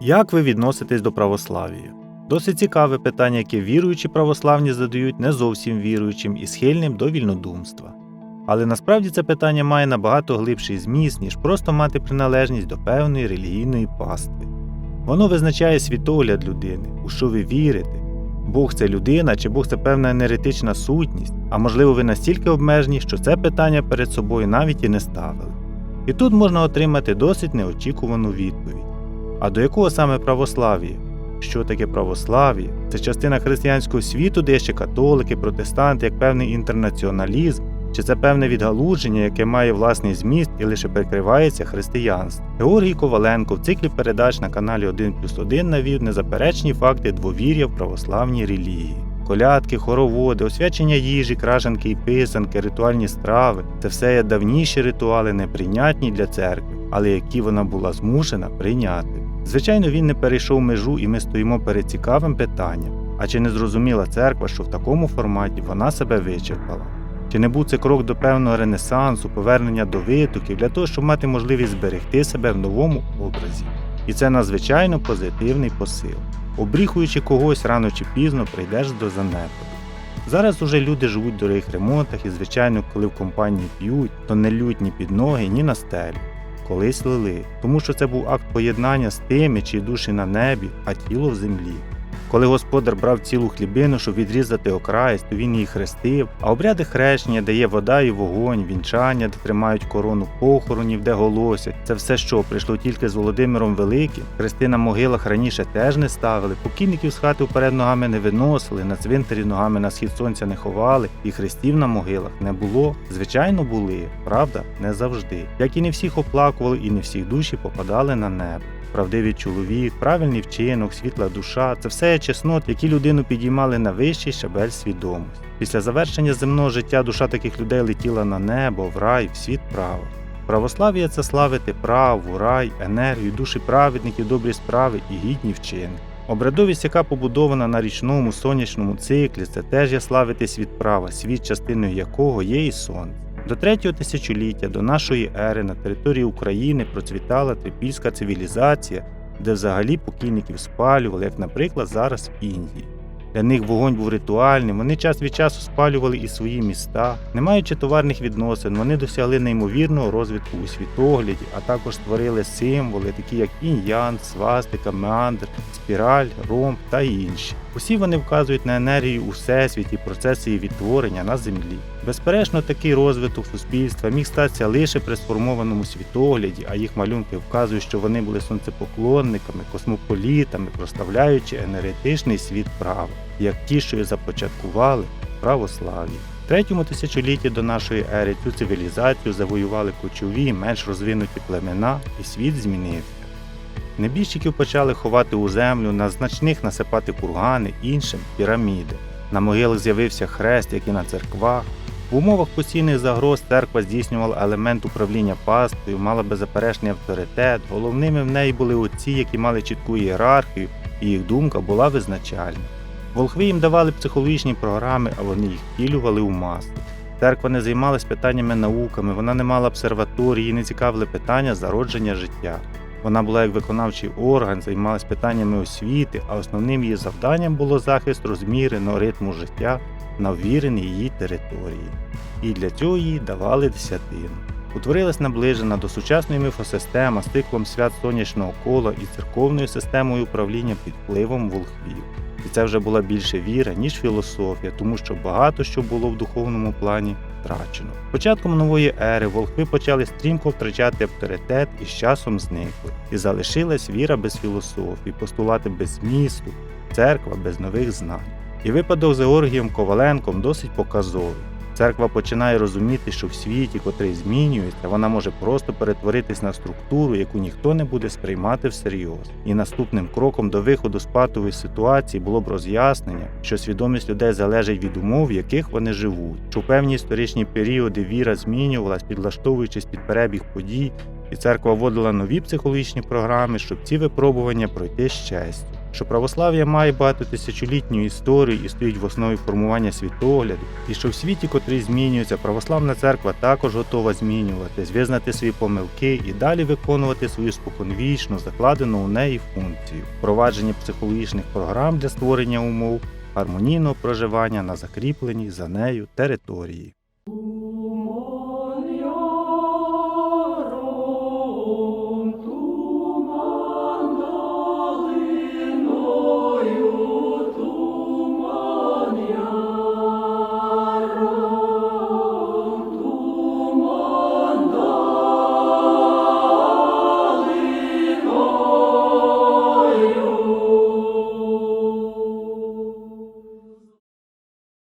Як ви відноситесь до православ'я? Досить цікаве питання, яке віруючі православні задають не зовсім віруючим і схильним до вільнодумства. Але насправді це питання має набагато глибший зміст, ніж просто мати приналежність до певної релігійної пастви. Воно визначає світогляд людини, у що ви вірите. Бог це людина чи Бог це певна енергетична сутність, а можливо, ви настільки обмежені, що це питання перед собою навіть і не ставили. І тут можна отримати досить неочікувану відповідь. А до якого саме православ'я? Що таке православ'я? Це частина християнського світу, де ще католики, протестанти, як певний інтернаціоналізм, чи це певне відгалудження, яке має власний зміст і лише прикривається християнством. Георгій Коваленко в циклі передач на каналі 1 плюс 1 навів незаперечні факти двовір'я в православній релігії. Колядки, хороводи, освячення їжі, кражанки і писанки, ритуальні страви це все є давніші ритуали, неприйнятні для церкви, але які вона була змушена прийняти. Звичайно, він не перейшов межу, і ми стоїмо перед цікавим питанням. А чи не зрозуміла церква, що в такому форматі вона себе вичерпала? Чи не був це крок до певного ренесансу, повернення до витоків для того, щоб мати можливість зберегти себе в новому образі? І це надзвичайно позитивний посил. Обріхуючи когось рано чи пізно, прийдеш до занепаду. Зараз уже люди живуть в дорогих ремонтах і, звичайно, коли в компанії п'ють, то не лють ні під ноги, ні на стелю. Колись лили, тому що це був акт поєднання з тими, чиї душі на небі, а тіло в землі. Коли господар брав цілу хлібину, щоб відрізати окраєць, то він її хрестив, а обряди хрещення, де є вода і вогонь, вінчання, де тримають корону похоронів, де голосять. Це все, що прийшло тільки з Володимиром Великим. Хрести на могилах раніше теж не ставили, покійників з хати вперед ногами не виносили, на цвинтарі ногами на схід сонця не ховали, і хрестів на могилах не було. Звичайно, були, правда, не завжди. Як і не всіх оплакували, і не всіх душі попадали на небо правдивий чоловік, правильний вчинок, світла душа це все чеснот, які людину підіймали на вищий щабель свідомості. Після завершення земного життя душа таких людей летіла на небо, в рай, в світ права. Православ'я це славити праву, рай, енергію, душі праведників, добрі справи і гідні вчинки. Обрядовість, яка побудована на річному сонячному циклі, це теж є славити світ права, світ, частиною якого є і сонце. До третього тисячоліття до нашої ери на території України процвітала трипільська цивілізація, де взагалі покійників спалювали, як, наприклад, зараз в Індії. Для них вогонь був ритуальним, вони час від часу спалювали і свої міста. Не маючи товарних відносин, вони досягли неймовірного розвитку у світогляді, а також створили символи, такі як інь-ян, свастика, меандр, спіраль, ромб та інші. Усі вони вказують на енергію у всесвіті, процеси її відтворення на землі. Безперечно, такий розвиток суспільства міг статися лише при сформованому світогляді, а їх малюнки вказують, що вони були сонцепоклонниками, космополітами, проставляючи енергетичний світ права, як ті, що і започаткували православ'я. В третьому тисячолітті до нашої ери цю цивілізацію завоювали кочові, менш розвинуті племена, і світ змінився. Небіжчиків почали ховати у землю, на значних насипати кургани, іншим піраміди. На могилах з'явився хрест, як і на церквах. В умовах постійних загроз церква здійснювала елемент управління пастою, мала беззаперечний авторитет. Головними в неї були отці, які мали чітку ієрархію, і їх думка була визначальна. Волхви їм давали психологічні програми, а вони їх втілювали у масу. Церква не займалась питаннями науками, вона не мала обсерваторії, не цікавили питання зародження життя. Вона була як виконавчий орган, займалась питаннями освіти, а основним її завданням було захист розміреного ритму життя на ввіреній її території. І для цього їй давали десятину. Утворилась наближена до сучасної міфосистема з циклом свят сонячного кола і церковною системою управління під впливом волхвів. І це вже була більше віра, ніж філософія, тому що багато що було в духовному плані втрачено. Початком нової ери волхви почали стрімко втрачати авторитет і з часом зникли. І залишилась віра без філософії, постулати без змісту, церква без нових знань. І випадок з Георгієм Коваленком досить показовий. Церква починає розуміти, що в світі, котрий змінюється, вона може просто перетворитись на структуру, яку ніхто не буде сприймати всерйоз. І наступним кроком до виходу з патової ситуації було б роз'яснення, що свідомість людей залежить від умов, в яких вони живуть, що в певні історичні періоди віра змінювалась, підлаштовуючись під перебіг подій, і церква вводила нові психологічні програми, щоб ці випробування пройти з честю. Що православ'я має багатотисячолітню історію і стоїть в основі формування світогляду, і що в світі, котрий змінюється, православна церква також готова змінюватись, визнати свої помилки і далі виконувати свою споконвічну, закладену у неї функцію впровадження психологічних програм для створення умов гармонійного проживання на закріпленій за нею території.